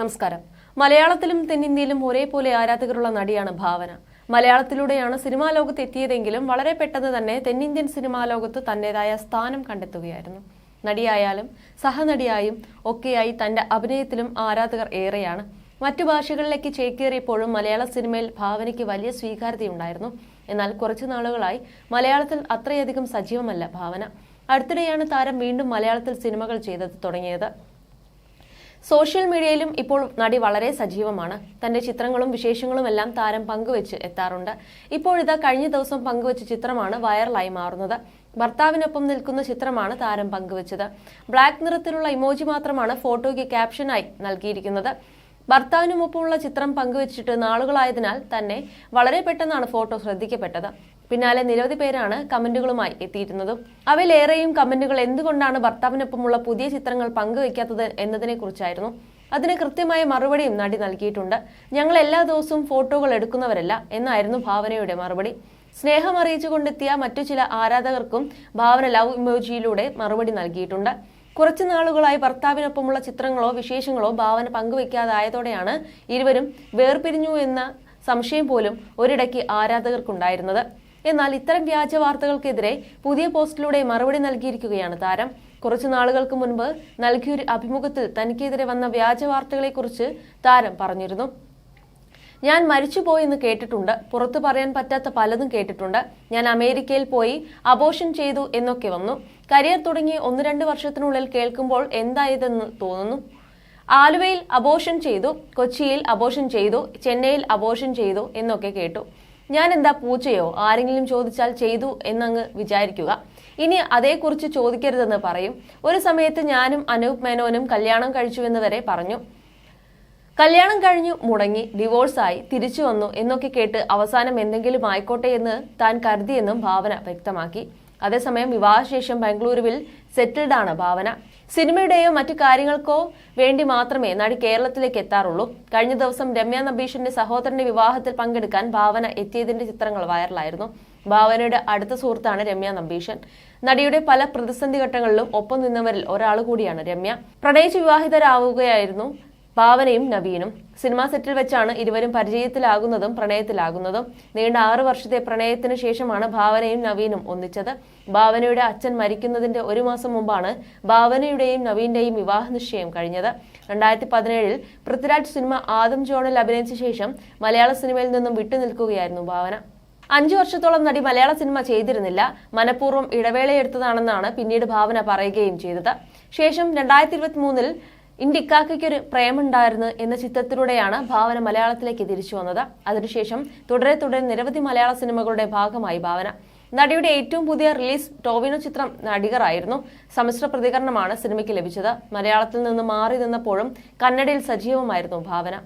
നമസ്കാരം. മലയാളത്തിലും തെന്നിന്ത്യയിലും ഒരേപോലെ ആരാധകരുള്ള നടിയാണ് ഭാവന. മലയാളത്തിലൂടെയാണ് സിനിമാ ലോകത്ത് എത്തിയതെങ്കിലും വളരെ പെട്ടെന്ന് തന്നെ തെന്നിന്ത്യൻ സിനിമാ ലോകത്ത് തന്റേതായ സ്ഥാനം കണ്ടെത്തുകയായിരുന്നു. നടിയായാലും സഹനടിയായും ഒക്കെയായി തന്റെ അഭിനയത്തിലും ആരാധകർ ഏറെയാണ്. മറ്റു ഭാഷകളിലേക്ക് ചേക്കേറിയപ്പോഴും മലയാള സിനിമയിൽ ഭാവനയ്ക്ക് വലിയ സ്വീകാര്യതയുണ്ടായിരുന്നു. എന്നാൽ കുറച്ചു നാളുകളായി മലയാളത്തിൽ അത്രയധികം സജീവമല്ല ഭാവന. അടുത്തിടെയാണ് താരം വീണ്ടും മലയാളത്തിൽ സിനിമകൾ ചെയ്തത് തുടങ്ങിയത്. സോഷ്യൽ മീഡിയയിലും ഇപ്പോൾ നടി വളരെ സജീവമാണ്. തന്റെ ചിത്രങ്ങളും വിശേഷങ്ങളും എല്ലാം താരം പങ്കുവെച്ച് എത്താറുണ്ട്. ഇപ്പോഴിതാ കഴിഞ്ഞ ദിവസം പങ്കുവെച്ച ചിത്രമാണ് വൈറലായി മാറുന്നത്. ഭർത്താവിനൊപ്പം നിൽക്കുന്ന ചിത്രമാണ് താരം പങ്കുവച്ചത്. ബ്ലാക്ക് നിറത്തിലുള്ള ഇമോജി മാത്രമാണ് ഫോട്ടോയ്ക്ക് ക്യാപ്ഷനായി നൽകിയിരിക്കുന്നത്. ഭർത്താവിനുമൊപ്പമുള്ള ചിത്രം പങ്കുവച്ചിട്ട് നാളുകളായതിനാൽ തന്നെ വളരെ പെട്ടെന്നാണ് ഫോട്ടോ ശ്രദ്ധിക്കപ്പെട്ടത്. പിന്നാലെ നിരവധി പേരാണ് കമന്റുകളുമായി എത്തിയിരുന്നത്. അവയിലേറെയും കമന്റുകൾ എന്തുകൊണ്ടാണ് ഭർത്താവിനൊപ്പമുള്ള പുതിയ ചിത്രങ്ങൾ പങ്കുവയ്ക്കാത്തത് എന്നതിനെ കുറിച്ചായിരുന്നു അതിന് കൃത്യമായ മറുപടിയും നടി നൽകിയിട്ടുണ്ട്. ഞങ്ങൾ എല്ലാ ദിവസവും ഫോട്ടോകൾ എടുക്കുന്നവരല്ല എന്നായിരുന്നു ഭാവനയുടെ മറുപടി. സ്നേഹം അറിയിച്ചുകൊണ്ടെത്തിയ മറ്റു ചില ആരാധകർക്കും ഭാവന ലവ് ഇമോജിയിലൂടെ മറുപടി നൽകിയിട്ടുണ്ട്. കുറച്ചു നാളുകളായി ഭർത്താവിനൊപ്പമുള്ള ചിത്രങ്ങളോ വിശേഷങ്ങളോ ഭാവന പങ്കുവെക്കാതായതോടെയാണ് ഇരുവരും വേർപിരിഞ്ഞു എന്ന സംശയം പോലും ഒരിടയ്ക്ക് ആരാധകർക്കുണ്ടായിരുന്നത്. എന്നാൽ ഇത്തരം വ്യാജ വാർത്തകൾക്കെതിരെ പുതിയ പോസ്റ്റിലൂടെ മറുപടി നൽകിയിരിക്കുകയാണ് താരം. കുറച്ചു നാളുകൾക്ക് മുൻപ് നൽകിയൊരു അഭിമുഖത്തിൽ തനിക്കെതിരെ വന്ന വ്യാജ വാർത്തകളെക്കുറിച്ച് താരം പറഞ്ഞിരുന്നു. ഞാൻ മരിച്ചുപോയെന്ന് കേട്ടിട്ടുണ്ട്. പുറത്തു പറയാൻ പറ്റാത്ത പലതും കേട്ടിട്ടുണ്ട്. ഞാൻ അമേരിക്കയിൽ പോയി അബോഷൻ ചെയ്തു എന്നൊക്കെ വന്നു. കരിയർ തുടങ്ങി ഒന്ന് രണ്ട് വർഷത്തിനുള്ളിൽ കേൾക്കുമ്പോൾ എന്തായതെന്ന് തോന്നുന്നു. ആലുവയിൽ അബോഷൻ ചെയ്തു കൊച്ചിയിൽ അബോഷൻ ചെയ്തു ചെന്നൈയിൽ അബോഷൻ ചെയ്തു എന്നൊക്കെ കേട്ടു. ഞാൻ എന്താ പൂച്ചയോ? ആരെങ്കിലും ചോദിച്ചാൽ ചെയ്തു എന്നങ്ങ് വിചാരിക്കുക. ഇനി അതേക്കുറിച്ച് ചോദിക്കരുതെന്ന് പറയും. ഒരു സമയത്ത് ഞാനും അനൂപ് മേനോനും കല്യാണം കഴിച്ചു എന്ന് വരെ പറഞ്ഞു. കല്യാണം കഴിഞ്ഞു മുടങ്ങി ഡിവോഴ്സായി തിരിച്ചു വന്നു എന്നൊക്കെ കേട്ട് അവസാനം എന്തെങ്കിലും ആയിക്കോട്ടെ എന്ന് താൻ കരുതിയെന്നും ഭാവന വ്യക്തമാക്കി. അതേസമയം വിവാഹശേഷം ബാംഗ്ലൂരുവിൽ സെറ്റിൽഡാണ് ഭാവന. സിനിമയുടെയോ മറ്റു കാര്യങ്ങൾക്കോ വേണ്ടി മാത്രമേ നടി കേരളത്തിലേക്ക് എത്താറുള്ളൂ. കഴിഞ്ഞ ദിവസം രമ്യ നബീഷിന്റെ സഹോദരന്റെ വിവാഹത്തിൽ പങ്കെടുക്കാൻ ഭാവന എത്തിയതിന്റെ ചിത്രങ്ങൾ വൈറലായിരുന്നു. ഭാവനയുടെ അടുത്ത സുഹൃത്താണ് രമ്യ നമ്പീഷൻ നടിയുടെ പല പ്രതിസന്ധി ഘട്ടങ്ങളിലും ഒപ്പം നിന്നവരിൽ ഒരാൾ കൂടിയാണ് രമ്യ. പ്രണയിച്ച് വിവാഹിതരാവുകയായിരുന്നു ഭാവനയും നവീനും. സിനിമാ സെറ്റിൽ വെച്ചാണ് ഇരുവരും പരിചയത്തിലാകുന്നതും പ്രണയത്തിലാകുന്നതും. നീണ്ട ആറു വർഷത്തെ പ്രണയത്തിന് ശേഷമാണ് ഭാവനയും നവീനും ഒന്നിച്ചത്. ഭാവനയുടെ അച്ഛൻ മരിക്കുന്നതിന്റെ ഒരു മാസം മുമ്പാണ് ഭാവനയുടെയും നവീന്റെയും വിവാഹ നിശ്ചയം കഴിഞ്ഞത്. രണ്ടായിരത്തി പതിനേഴിൽ പൃഥ്വിരാജ് സിനിമ ആദം ജോണിൽ അഭിനയിച്ച ശേഷം മലയാള സിനിമയിൽ നിന്നും വിട്ടുനിൽക്കുകയായിരുന്നു ഭാവന. അഞ്ചു വർഷത്തോളം നടി മലയാള സിനിമ ചെയ്തിരുന്നില്ല. മനഃപൂർവം ഇടവേളയെടുത്തതാണെന്നാണ് പിന്നീട് ഭാവന പറയുകയും ചെയ്തത്. ശേഷം രണ്ടായിരത്തി ഇരുപത്തി മൂന്നിൽ ഇന്ത്യക്കാക്കൊരു പ്രേമുണ്ടായിരുന്നു എന്ന ചിത്രത്തിലൂടെയാണ് ഭാവന മലയാളത്തിലേക്ക് തിരിച്ചു വന്നത്. അതിനുശേഷം തുടരെ തുടരെ നിരവധി മലയാള സിനിമകളുടെ ഭാഗമായി ഭാവന. നടിയുടെ ഏറ്റവും പുതിയ റിലീസ് ടോവിനോ ചിത്രം നടികറായിരുന്നു. സമ്മിശ്ര പ്രതികരണമാണ് സിനിമയ്ക്ക് ലഭിച്ചത്. മലയാളത്തിൽ നിന്ന് മാറി നിന്നപ്പോഴും കന്നഡയിൽ സജീവമായിരുന്നു ഭാവന.